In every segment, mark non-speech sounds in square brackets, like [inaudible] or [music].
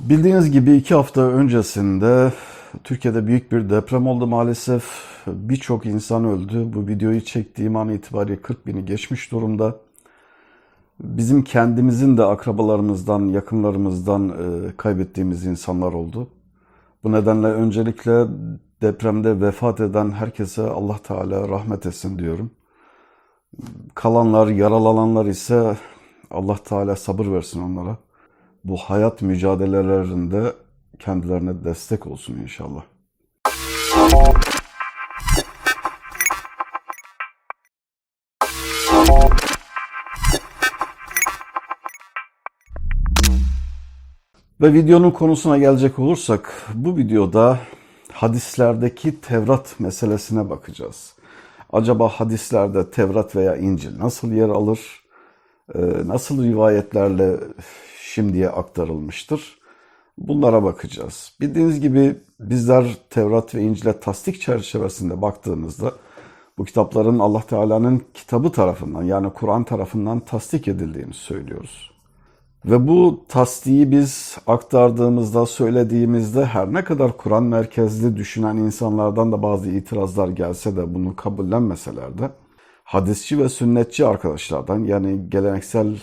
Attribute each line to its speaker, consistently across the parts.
Speaker 1: Bildiğiniz gibi iki hafta öncesinde Türkiye'de büyük bir deprem oldu maalesef. Birçok insan öldü. Bu videoyu çektiğim an itibariyle 40 bini geçmiş durumda. Bizim kendimizin de akrabalarımızdan, yakınlarımızdan e, kaybettiğimiz insanlar oldu. Bu nedenle öncelikle depremde vefat eden herkese Allah Teala rahmet etsin diyorum. Kalanlar, yaralananlar ise Allah Teala sabır versin onlara. Bu hayat mücadelelerinde kendilerine destek olsun inşallah. Ve videonun konusuna gelecek olursak bu videoda hadislerdeki Tevrat meselesine bakacağız. Acaba hadislerde Tevrat veya İncil nasıl yer alır? Ee, Nasıl rivayetlerle şimdiye aktarılmıştır? Bunlara bakacağız. Bildiğiniz gibi bizler Tevrat ve İncil'e tasdik çerçevesinde baktığımızda bu kitapların Allah Teala'nın kitabı tarafından yani Kur'an tarafından tasdik edildiğini söylüyoruz. Ve bu tasdiği biz aktardığımızda, söylediğimizde her ne kadar Kur'an merkezli düşünen insanlardan da bazı itirazlar gelse de bunu kabullenmeseler de hadisçi ve sünnetçi arkadaşlardan yani geleneksel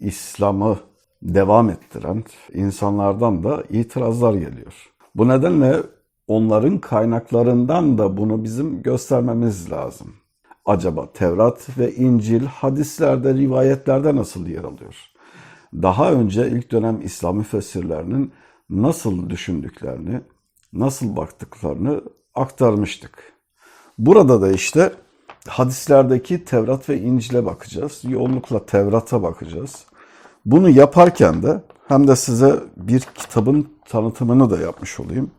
Speaker 1: İslam'ı devam ettiren insanlardan da itirazlar geliyor. Bu nedenle onların kaynaklarından da bunu bizim göstermemiz lazım. Acaba Tevrat ve İncil hadislerde, rivayetlerde nasıl yer alıyor? Daha önce ilk dönem İslam müfessirlerinin nasıl düşündüklerini, nasıl baktıklarını aktarmıştık. Burada da işte hadislerdeki Tevrat ve İncil'e bakacağız. Yoğunlukla Tevrat'a bakacağız. Bunu yaparken de hem de size bir kitabın tanıtımını da yapmış olayım.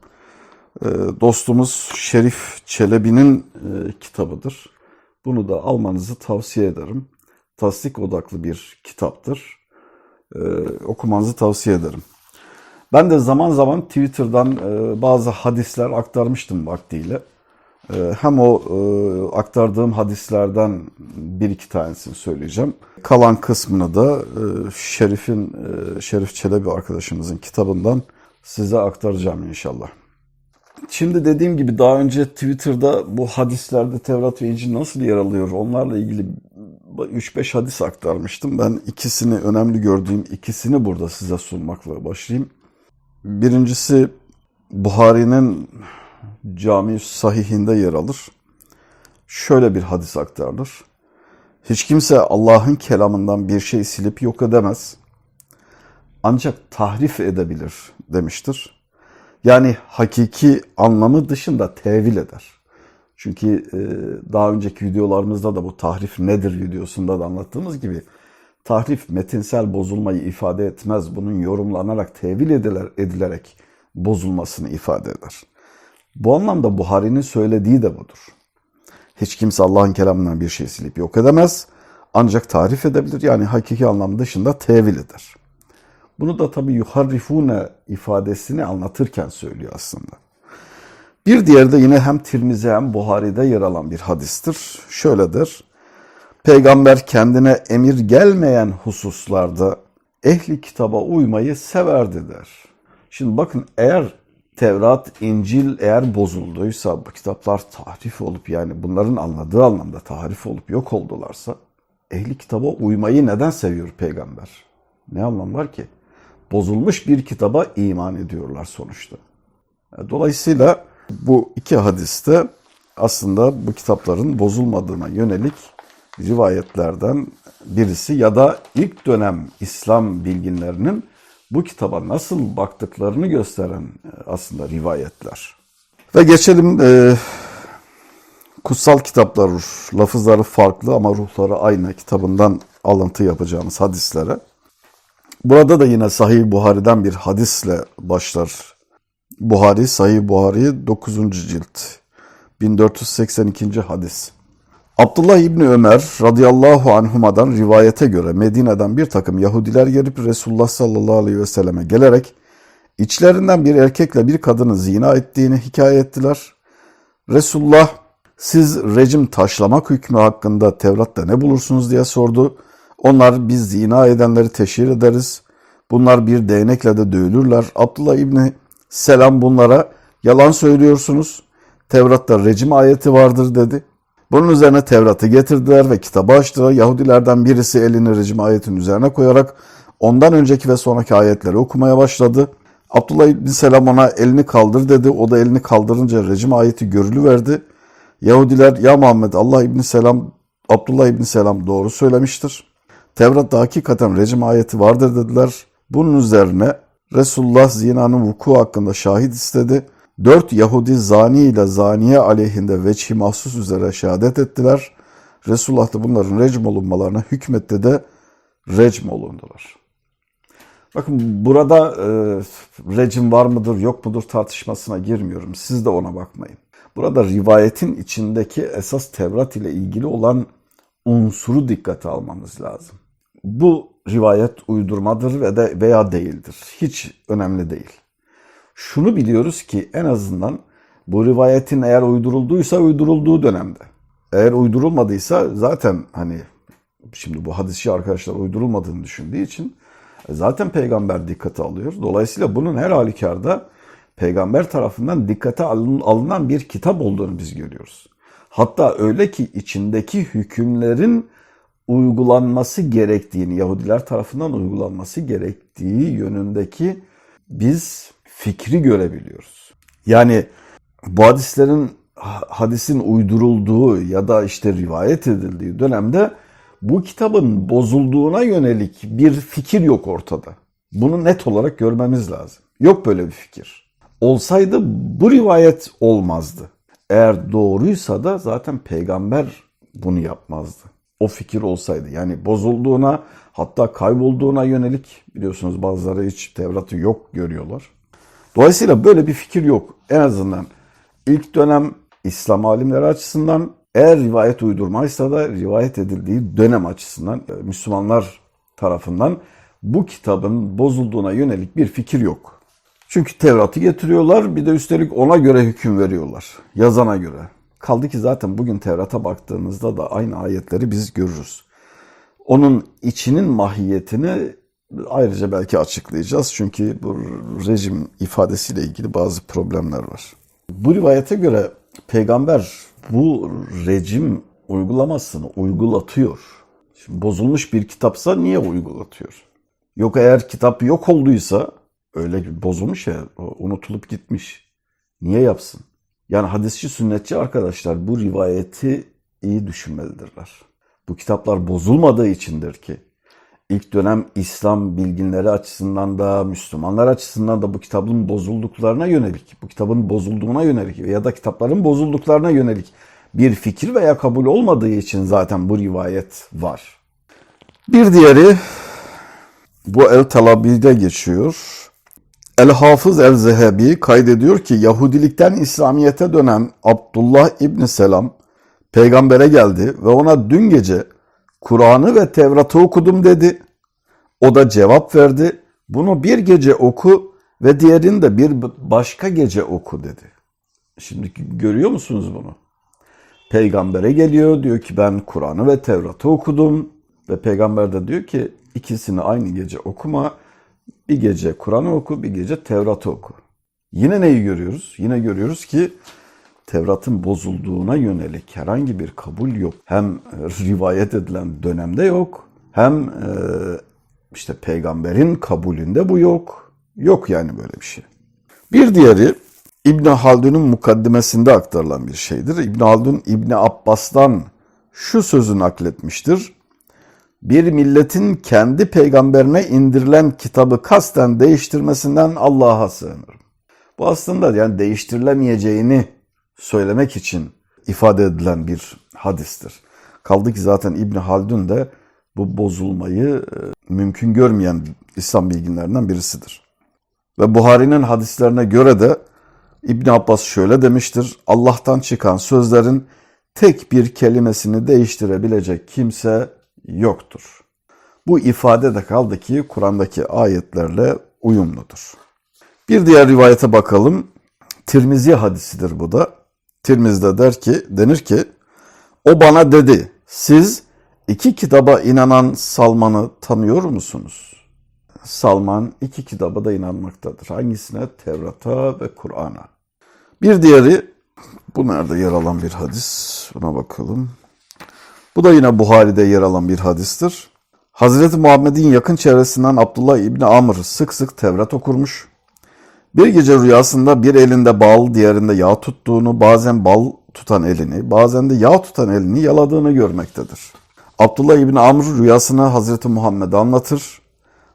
Speaker 1: Ee, Dostumuz Şerif Çelebi'nin e, kitabıdır. Bunu da almanızı tavsiye ederim. Tasdik odaklı bir kitaptır. Ee, Okumanızı tavsiye ederim. Ben de zaman zaman Twitter'dan e, bazı hadisler aktarmıştım vaktiyle. Ee, Hem o e, aktardığım hadislerden bir iki tanesini söyleyeceğim. Kalan kısmını da e, Şerif'in, e, Şerif Çelebi arkadaşımızın kitabından size aktaracağım inşallah. Şimdi dediğim gibi daha önce Twitter'da bu hadislerde Tevrat ve İncil nasıl yer alıyor onlarla ilgili 3-5 hadis aktarmıştım. Ben ikisini önemli gördüğüm ikisini burada size sunmakla başlayayım. Birincisi Buhari'nin Cami Sahihinde yer alır. Şöyle bir hadis aktarılır. Hiç kimse Allah'ın kelamından bir şey silip yok edemez. Ancak tahrif edebilir demiştir. Yani hakiki anlamı dışında tevil eder. Çünkü e, daha önceki videolarımızda da bu tahrif nedir videosunda da anlattığımız gibi tahrif metinsel bozulmayı ifade etmez. Bunun yorumlanarak, tevil ediler, edilerek bozulmasını ifade eder. Bu anlamda Buhari'nin söylediği de budur. Hiç kimse Allah'ın kelamından bir şey silip yok edemez. Ancak tarif edebilir yani hakiki anlam dışında tevil eder. Bunu da tabi yuharrifune ifadesini anlatırken söylüyor aslında. Bir diğeri de yine hem Tirmizi hem Buhari'de yer alan bir hadistir. Şöyledir. Peygamber kendine emir gelmeyen hususlarda ehli kitaba uymayı severdi der. Şimdi bakın eğer Tevrat, İncil eğer bozulduysa, bu kitaplar tahrif olup yani bunların anladığı anlamda tahrif olup yok oldularsa ehli kitaba uymayı neden seviyor peygamber? Ne anlam var ki? Bozulmuş bir kitaba iman ediyorlar sonuçta. Dolayısıyla bu iki hadiste aslında bu kitapların bozulmadığına yönelik rivayetlerden birisi ya da ilk dönem İslam bilginlerinin bu kitaba nasıl baktıklarını gösteren e, aslında rivayetler. Ve geçelim e, kutsal kitaplar, lafızları farklı ama ruhları aynı kitabından alıntı yapacağımız hadislere. Burada da yine Sahih Buhari'den bir hadisle başlar. Buhari, Sahih Buhari 9. cilt 1482. hadis. Abdullah İbni Ömer radıyallahu anhuma'dan rivayete göre Medine'den bir takım Yahudiler gelip Resulullah sallallahu aleyhi ve selleme gelerek içlerinden bir erkekle bir kadını zina ettiğini hikaye ettiler. Resulullah siz rejim taşlamak hükmü hakkında Tevrat'ta ne bulursunuz diye sordu. Onlar biz zina edenleri teşhir ederiz. Bunlar bir değnekle de dövülürler. Abdullah İbni Selam bunlara yalan söylüyorsunuz. Tevrat'ta rejim ayeti vardır dedi. Bunun üzerine Tevrat'ı getirdiler ve kitabı açtılar. Yahudilerden birisi elini rejim ayetin üzerine koyarak ondan önceki ve sonraki ayetleri okumaya başladı. Abdullah İbni Selam ona elini kaldır dedi. O da elini kaldırınca rejim ayeti görülüverdi. Yahudiler ya Muhammed Allah İbni Selam Abdullah İbni Selam doğru söylemiştir. Tevrat'ta hakikaten rejim ayeti vardır dediler. Bunun üzerine Resulullah zinanın vuku hakkında şahit istedi. Dört Yahudi zani ile zaniye aleyhinde veçhi mahsus üzere şehadet ettiler. Resulullah da bunların recm olunmalarına hükmetti de recm olundular. Bakın burada e, rejim var mıdır yok mudur tartışmasına girmiyorum. Siz de ona bakmayın. Burada rivayetin içindeki esas Tevrat ile ilgili olan unsuru dikkate almamız lazım. Bu rivayet uydurmadır ve de veya değildir. Hiç önemli değil. Şunu biliyoruz ki en azından bu rivayetin eğer uydurulduysa uydurulduğu dönemde. Eğer uydurulmadıysa zaten hani şimdi bu hadisçi arkadaşlar uydurulmadığını düşündüğü için zaten peygamber dikkate alıyor. Dolayısıyla bunun her halükarda peygamber tarafından dikkate alınan bir kitap olduğunu biz görüyoruz. Hatta öyle ki içindeki hükümlerin uygulanması gerektiğini, Yahudiler tarafından uygulanması gerektiği yönündeki biz fikri görebiliyoruz. Yani bu hadislerin hadisin uydurulduğu ya da işte rivayet edildiği dönemde bu kitabın bozulduğuna yönelik bir fikir yok ortada. Bunu net olarak görmemiz lazım. Yok böyle bir fikir. Olsaydı bu rivayet olmazdı. Eğer doğruysa da zaten peygamber bunu yapmazdı. O fikir olsaydı yani bozulduğuna hatta kaybolduğuna yönelik biliyorsunuz bazıları hiç Tevrat'ı yok görüyorlar. Dolayısıyla böyle bir fikir yok. En azından ilk dönem İslam alimleri açısından eğer rivayet uydurmaysa da rivayet edildiği dönem açısından e, Müslümanlar tarafından bu kitabın bozulduğuna yönelik bir fikir yok. Çünkü Tevrat'ı getiriyorlar bir de üstelik ona göre hüküm veriyorlar. Yazana göre. Kaldı ki zaten bugün Tevrat'a baktığımızda da aynı ayetleri biz görürüz. Onun içinin mahiyetini ayrıca belki açıklayacağız. Çünkü bu rejim ifadesiyle ilgili bazı problemler var. Bu rivayete göre peygamber bu rejim uygulamasını uygulatıyor. Şimdi bozulmuş bir kitapsa niye uygulatıyor? Yok eğer kitap yok olduysa öyle bozulmuş ya unutulup gitmiş. Niye yapsın? Yani hadisçi sünnetçi arkadaşlar bu rivayeti iyi düşünmelidirler. Bu kitaplar bozulmadığı içindir ki ilk dönem İslam bilginleri açısından da Müslümanlar açısından da bu kitabın bozulduklarına yönelik, bu kitabın bozulduğuna yönelik ya da kitapların bozulduklarına yönelik bir fikir veya kabul olmadığı için zaten bu rivayet var. Bir diğeri bu El Talabi'de geçiyor. El Hafız El Zehebi kaydediyor ki Yahudilikten İslamiyet'e dönen Abdullah İbni Selam peygambere geldi ve ona dün gece Kur'an'ı ve Tevrat'ı okudum dedi. O da cevap verdi. Bunu bir gece oku ve diğerini de bir başka gece oku dedi. Şimdi görüyor musunuz bunu? Peygambere geliyor diyor ki ben Kur'an'ı ve Tevrat'ı okudum ve peygamber de diyor ki ikisini aynı gece okuma bir gece Kur'an'ı oku, bir gece Tevrat'ı oku. Yine neyi görüyoruz? Yine görüyoruz ki Tevrat'ın bozulduğuna yönelik herhangi bir kabul yok. Hem rivayet edilen dönemde yok, hem e, işte peygamberin kabulünde bu yok. Yok yani böyle bir şey. Bir diğeri İbn Haldun'un mukaddimesinde aktarılan bir şeydir. İbn Haldun İbn Abbas'tan şu sözü nakletmiştir bir milletin kendi peygamberine indirilen kitabı kasten değiştirmesinden Allah'a sığınırım. Bu aslında yani değiştirilemeyeceğini söylemek için ifade edilen bir hadistir. Kaldı ki zaten İbn Haldun de bu bozulmayı e, mümkün görmeyen İslam bilginlerinden birisidir. Ve Buhari'nin hadislerine göre de İbn Abbas şöyle demiştir. Allah'tan çıkan sözlerin tek bir kelimesini değiştirebilecek kimse yoktur. Bu ifade de kaldı ki Kur'an'daki ayetlerle uyumludur. Bir diğer rivayete bakalım. Tirmizi hadisidir bu da. Tirmiz'de der ki, denir ki, o bana dedi, siz iki kitaba inanan Salman'ı tanıyor musunuz? Salman iki kitaba da inanmaktadır. Hangisine? Tevrat'a ve Kur'an'a. Bir diğeri, bu nerede yer alan bir hadis? Buna bakalım. Bu da yine Buhari'de yer alan bir hadistir. Hazreti Muhammed'in yakın çevresinden Abdullah İbni Amr sık sık Tevrat okurmuş. Bir gece rüyasında bir elinde bal, diğerinde yağ tuttuğunu, bazen bal tutan elini, bazen de yağ tutan elini yaladığını görmektedir. Abdullah İbni Amr rüyasını Hazreti Muhammed'e anlatır.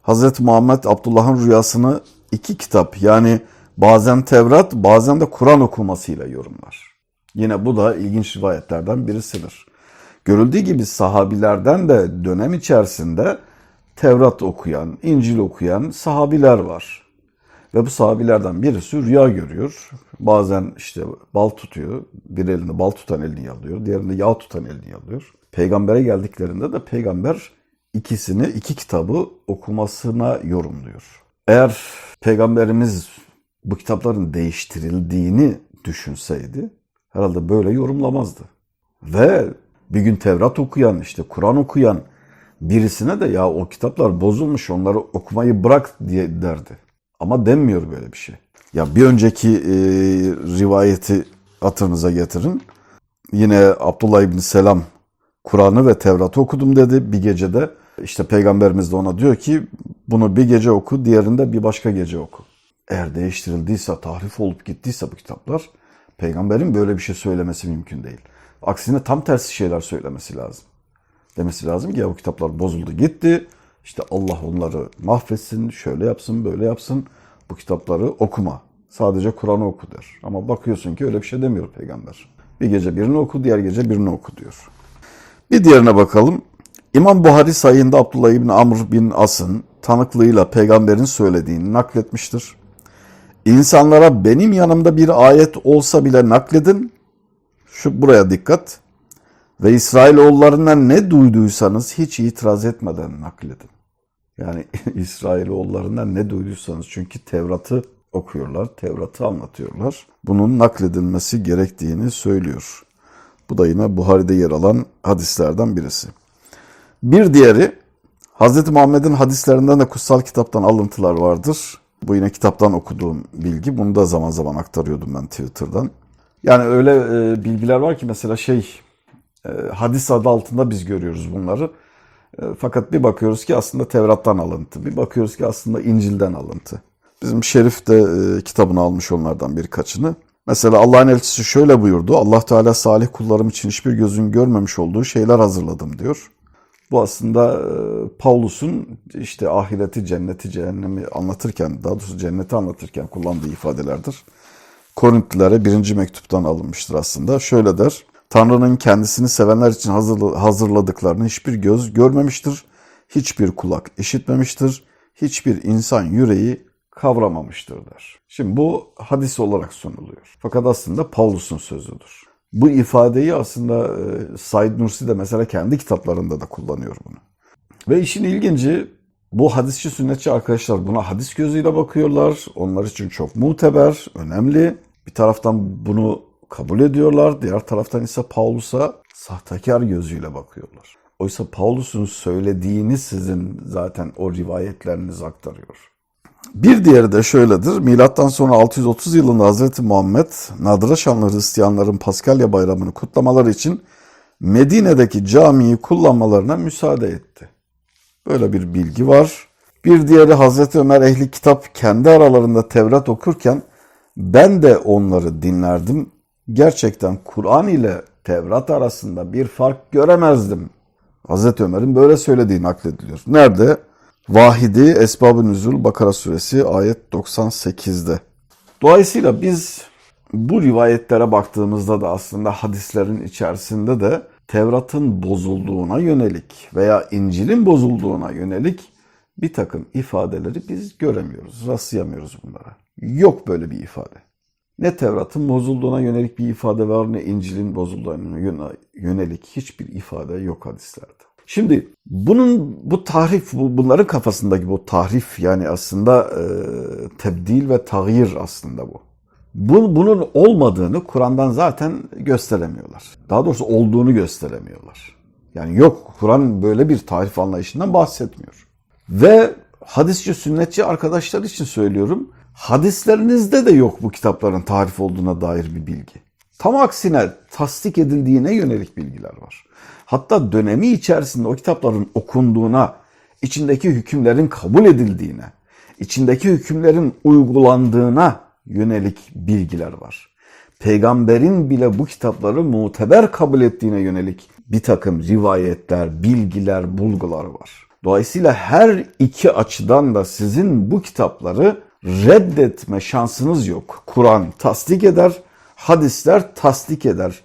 Speaker 1: Hazreti Muhammed Abdullah'ın rüyasını iki kitap yani bazen Tevrat bazen de Kur'an okumasıyla yorumlar. Yine bu da ilginç rivayetlerden birisidir. Görüldüğü gibi sahabilerden de dönem içerisinde Tevrat okuyan, İncil okuyan sahabiler var. Ve bu sahabilerden birisi rüya görüyor. Bazen işte bal tutuyor. Bir elinde bal tutan elini yalıyor. Diğerinde yağ tutan elini yalıyor. Peygambere geldiklerinde de peygamber ikisini, iki kitabı okumasına yorumluyor. Eğer peygamberimiz bu kitapların değiştirildiğini düşünseydi herhalde böyle yorumlamazdı. Ve bir gün Tevrat okuyan, işte Kur'an okuyan birisine de ya o kitaplar bozulmuş onları okumayı bırak diye derdi. Ama denmiyor böyle bir şey. Ya bir önceki e, rivayeti hatırınıza getirin. Yine Abdullah İbni Selam Kur'an'ı ve Tevrat'ı okudum dedi bir gecede. İşte peygamberimiz de ona diyor ki bunu bir gece oku, diğerinde bir başka gece oku. Eğer değiştirildiyse, tahrif olup gittiyse bu kitaplar peygamberin böyle bir şey söylemesi mümkün değil. Aksine tam tersi şeyler söylemesi lazım. Demesi lazım ki ya bu kitaplar bozuldu gitti. İşte Allah onları mahvetsin, şöyle yapsın, böyle yapsın. Bu kitapları okuma. Sadece Kur'an'ı oku der. Ama bakıyorsun ki öyle bir şey demiyor peygamber. Bir gece birini oku, diğer gece birini oku diyor. Bir diğerine bakalım. İmam Buhari sayında Abdullah İbni Amr bin As'ın tanıklığıyla peygamberin söylediğini nakletmiştir. İnsanlara benim yanımda bir ayet olsa bile nakledin. Şu buraya dikkat. Ve İsrailoğullarından ne duyduysanız hiç itiraz etmeden nakledin. Yani [laughs] İsrailoğullarından ne duyduysanız çünkü Tevrat'ı okuyorlar, Tevrat'ı anlatıyorlar. Bunun nakledilmesi gerektiğini söylüyor. Bu da yine Buhari'de yer alan hadislerden birisi. Bir diğeri Hz. Muhammed'in hadislerinden de kutsal kitaptan alıntılar vardır. Bu yine kitaptan okuduğum bilgi. Bunu da zaman zaman aktarıyordum ben Twitter'dan. Yani öyle e, bilgiler var ki mesela şey e, hadis adı altında biz görüyoruz bunları. E, fakat bir bakıyoruz ki aslında Tevrat'tan alıntı. Bir bakıyoruz ki aslında İncil'den alıntı. Bizim Şerif de e, kitabını almış onlardan birkaçını. Mesela Allah'ın elçisi şöyle buyurdu. Allah Teala salih kullarım için hiçbir gözün görmemiş olduğu şeyler hazırladım diyor. Bu aslında e, Paulus'un işte ahireti, cenneti, cehennemi anlatırken, daha doğrusu cenneti anlatırken kullandığı ifadelerdir. Korintlilere birinci mektuptan alınmıştır aslında. Şöyle der. Tanrı'nın kendisini sevenler için hazırladıklarını hiçbir göz görmemiştir, hiçbir kulak işitmemiştir, hiçbir insan yüreği kavramamıştır der. Şimdi bu hadis olarak sunuluyor. Fakat aslında Paulus'un sözüdür. Bu ifadeyi aslında e, Said Nursi de mesela kendi kitaplarında da kullanıyor bunu. Ve işin ilginci bu hadisçi sünnetçi arkadaşlar buna hadis gözüyle bakıyorlar. Onlar için çok muteber, önemli. Bir taraftan bunu kabul ediyorlar. Diğer taraftan ise Paulus'a sahtekar gözüyle bakıyorlar. Oysa Paulus'un söylediğini sizin zaten o rivayetleriniz aktarıyor. Bir diğeri de şöyledir. Milattan sonra 630 yılında Hz. Muhammed Nadraşanlı Hristiyanların Paskalya bayramını kutlamaları için Medine'deki camiyi kullanmalarına müsaade etti. Böyle bir bilgi var. Bir diğeri Hazreti Ömer ehli kitap kendi aralarında Tevrat okurken ben de onları dinlerdim. Gerçekten Kur'an ile Tevrat arasında bir fark göremezdim. Hazreti Ömer'in böyle söylediği naklediliyor. Nerede? Vahidi Esbab-ı Nüzul Bakara suresi ayet 98'de. Dolayısıyla biz bu rivayetlere baktığımızda da aslında hadislerin içerisinde de Tevrat'ın bozulduğuna yönelik veya İncil'in bozulduğuna yönelik bir takım ifadeleri biz göremiyoruz, rastlayamıyoruz bunlara. Yok böyle bir ifade. Ne Tevrat'ın bozulduğuna yönelik bir ifade var ne İncil'in bozulduğuna yönelik hiçbir ifade yok hadislerde. Şimdi bunun bu tahrif, bunların kafasındaki bu tahrif yani aslında e, tebdil ve tağyir aslında bu. bu. Bunun olmadığını Kur'an'dan zaten gösteremiyorlar. Daha doğrusu olduğunu gösteremiyorlar. Yani yok Kur'an böyle bir tarif anlayışından bahsetmiyor. Ve hadisçi, sünnetçi arkadaşlar için söylüyorum. Hadislerinizde de yok bu kitapların tarif olduğuna dair bir bilgi. Tam aksine tasdik edildiğine yönelik bilgiler var. Hatta dönemi içerisinde o kitapların okunduğuna, içindeki hükümlerin kabul edildiğine, içindeki hükümlerin uygulandığına yönelik bilgiler var. Peygamberin bile bu kitapları muteber kabul ettiğine yönelik bir takım rivayetler, bilgiler, bulgular var. Dolayısıyla her iki açıdan da sizin bu kitapları reddetme şansınız yok. Kur'an tasdik eder, hadisler tasdik eder.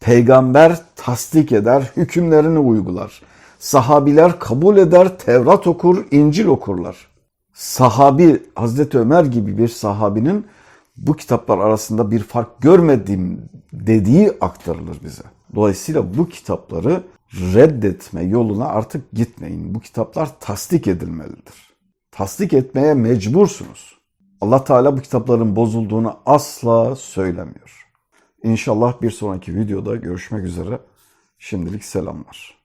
Speaker 1: Peygamber tasdik eder, hükümlerini uygular. Sahabiler kabul eder, Tevrat okur, İncil okurlar. Sahabi, Hazreti Ömer gibi bir sahabinin bu kitaplar arasında bir fark görmedim dediği aktarılır bize. Dolayısıyla bu kitapları reddetme yoluna artık gitmeyin. Bu kitaplar tasdik edilmelidir. Tasdik etmeye mecbursunuz. Allah Teala bu kitapların bozulduğunu asla söylemiyor. İnşallah bir sonraki videoda görüşmek üzere. Şimdilik selamlar.